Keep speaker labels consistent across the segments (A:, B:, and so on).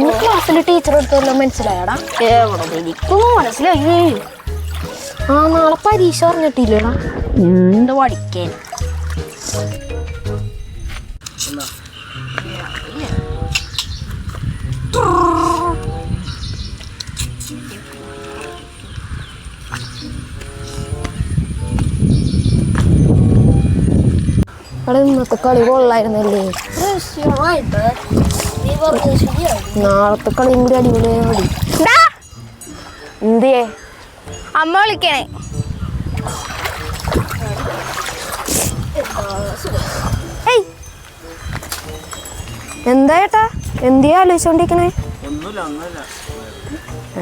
A: ഇന്ന് ക്ലാസ്സിൽ ടീച്ചർ എടുത്തല്ലോ മനസ്സിലായടാ?
B: എവിടെ എനിക്കൊന്നും മനസ്സിലായി.
A: ആ നാളെ പരീക്ഷ പറഞ്ഞിട്ടില്ലടാ.
B: എന്ത് പഠിക്കാൻ?
A: അവിടെ ഇന്നത്തെ കളി കൊള്ളായിരുന്നല്ലേ?
B: ശരിയാണ്
A: നാളത്തെ കളിയും കൂടി അടിപൊളിയായി മതി എന്തേ
B: അമ്മ വിളിക്കണേ.
A: ഏയ്. എന്താ ചേട്ടാ എന്തേ ആലോചിച്ചോണ്ടിരിക്കണേ?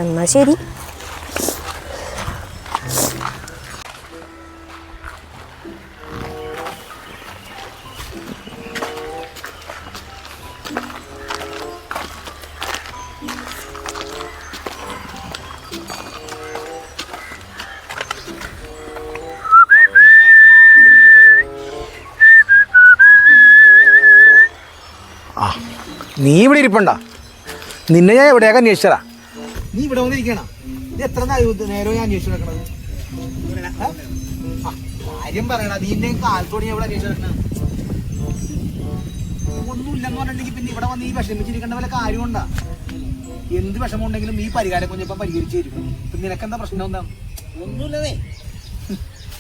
A: എന്നാ ശരി.
C: ആ നീ ഇവിടെ ഇരിപ്പണ്ട. നിന്നെ ഞാൻ എവിടെയൊക്കെ അന്വേഷിച്ചതാ? നീ ഇവിടെ വന്നിരിക്കണ? ഇത് എത്ര നേരം ഞാൻ അന്വേഷിച്ചു നടക്കണത്? കാര്യം പറയണ നീ എന്നെ കാലത്തോടെ ഇവിടെ അന്വേഷിച്ചു നടക്കണ? ഒന്നുമില്ലെന്ന് പറഞ്ഞിട്ടുണ്ടെങ്കിൽ പിന്നെ ഇവിടെ വന്ന് ഈ വിഷമിച്ചിരിക്കേണ്ട വല്ല കാര്യമുണ്ടാ? എന്ത് വിഷമം ഉണ്ടെങ്കിലും ഈ പരിഹാരം കുഞ്ഞപ്പം പരിഹരിച്ചു തരും. ഇപ്പം നിനക്കെന്താ പ്രശ്നം എന്താ ഒന്നുമില്ലതേ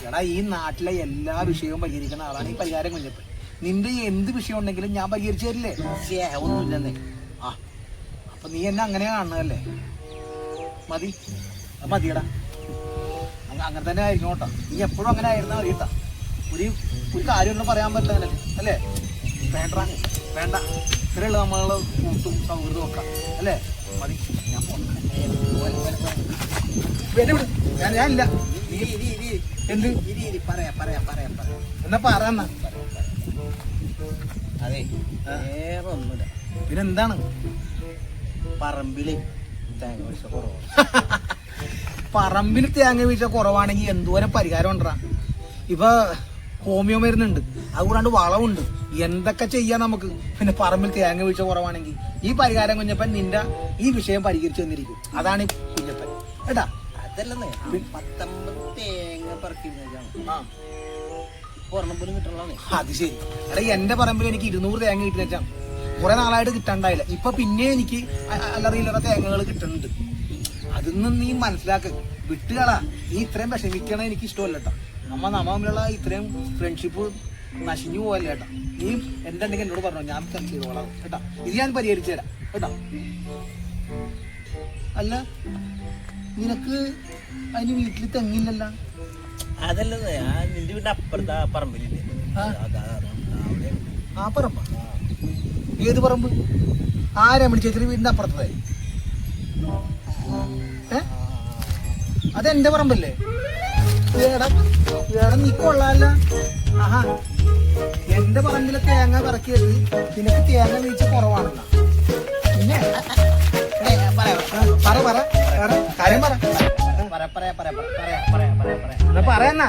C: എടാ ഈ നാട്ടിലെ എല്ലാ വിഷയവും പരിഹരിക്കുന്ന ആളാണ് ഈ പരിഹാരം കുഞ്ഞപ്പൻ. നിന്റെ എന്ത് വിഷയം ഉണ്ടെങ്കിലും ഞാൻ പരിഹരിച്ചു തരില്ലേ? ഒന്നുമില്ലെന്നേ. ആ അപ്പൊ നീ എന്നെ അങ്ങനെ കാണുന്നതല്ലേ? മതി. മതിയടാ. അങ്ങ- അങ്ങനെ തന്നെ ആയിരിക്കും കേട്ടോ. നീ എപ്പോഴും അങ്ങനെ ആയിരുന്നാ അറിയട്ട ഒരു ഒരു കാര്യമൊന്നും പറയാൻ പറ്റില്ല അല്ലേ? വേണ്ട വേണ്ട. ഇത്രയുള്ള നമ്മളുടെ കൂട്ടും സൗഹൃദവും ഒക്കെ അല്ലേ? മതി. ഞാൻ. ഞാൻ ഞാനില്ല നീ- എന്ത്? പറയാ പറയാ പറയാ പറയാ. എന്നാ പറ എന്നാ.
D: അതെ വേറെ ഒന്നുമില്ല.
C: പിന്നെന്താണ്?
D: പറമ്പിൽ തേങ്ങ വീഴ്ച കുറവാണ്
C: പറമ്പിൽ തേങ്ങ വീഴ്ച കുറവാണെങ്കിൽ എന്തോരം പരിഹാരം ഉണ്ടാ ഇപ്പൊ ഹോമിയോ മരുന്നുണ്ട്. അതുകൂടാണ്ട് വളമുണ്ട് എന്തൊക്കെ ചെയ്യാം നമുക്ക്? പിന്നെ പറമ്പിൽ തേങ്ങ വീഴ്ച കുറവാണെങ്കിൽ. ഈ പരിഹാരം കുഞ്ഞപ്പൻ നിന്റെ ഈ വിഷയം പരിഹരിച്ചു തന്നിരിക്കും. അതാണ് കുഞ്ഞപ്പൻ. കേട്ടാ?
D: അതല്ലെന്നേ പത്തൊമ്പത് തേങ്ങ
C: ആ. അത് ശരി. എടാ എന്റെ പറമ്പിൽ എനിക്ക് ഇരുന്നൂറ് തേങ്ങ കിട്ടി വെച്ചാൽ കുറെ നാളായിട്ട് കിട്ടണ്ടായില്ല. ഇപ്പൊ പിന്നെ എനിക്ക് അല്ലറിയില്ലാത്ത അ- അല്ലറ ഇല്ലറ തേങ്ങകൾ കിട്ടുന്നുണ്ട് അതൊന്നും നീ മനസ്സിലാക്ക. വിട്ടുകളാ. നീ ഇത്രയും വിഷമിക്കണ എനിക്ക് ഇഷ്ടമല്ല കേട്ടോ. നമ്മ നമ്മ തമ്മിലുള്ള ഇത്രയും ഫ്രണ്ട്ഷിപ്പ് നശിഞ്ഞു പോകല്ലേ ഏട്ടാ? നീ എന്തുണ്ടെങ്കിൽ എന്നോട് പറഞ്ഞു. ഞാൻ ചെയ്തോളാം കേട്ടാ. ഇത് ഞാൻ പരിഹരിച്ചു തരാം കേട്ടാ. അല്ല നിനക്ക് അതിന് വീട്ടിൽ തെങ്ങില്ലല്ല?
D: അതല്ല ആ നിന്റെ വീടിന്റെ അപ്പുറത്ത് ആ പറമ്പിലില്ലേ?
C: ആ. പറമ്പ? ഏത് പറമ്പ്? ആ രമണി ചേച്ചി വീടിന്റെ അപ്പുറത്തതായി അതെന്റെ പറമ്പല്ലേ? ഏടാ ഏടാ നീ കൊള്ളാല്ല ആഹാ എന്റെ പറമ്പിലെ തേങ്ങ പറക്കിയത് നിനക്ക് തേങ്ങ വീഴ്ച കുറവാണല്ലോ പിന്നെ പറ പറ കാര്യം പറ
D: പറയാ പറയാ പറയാ പറയാ പറയാ പറയാ പറയാ
C: പറയാ പറയാന്നാ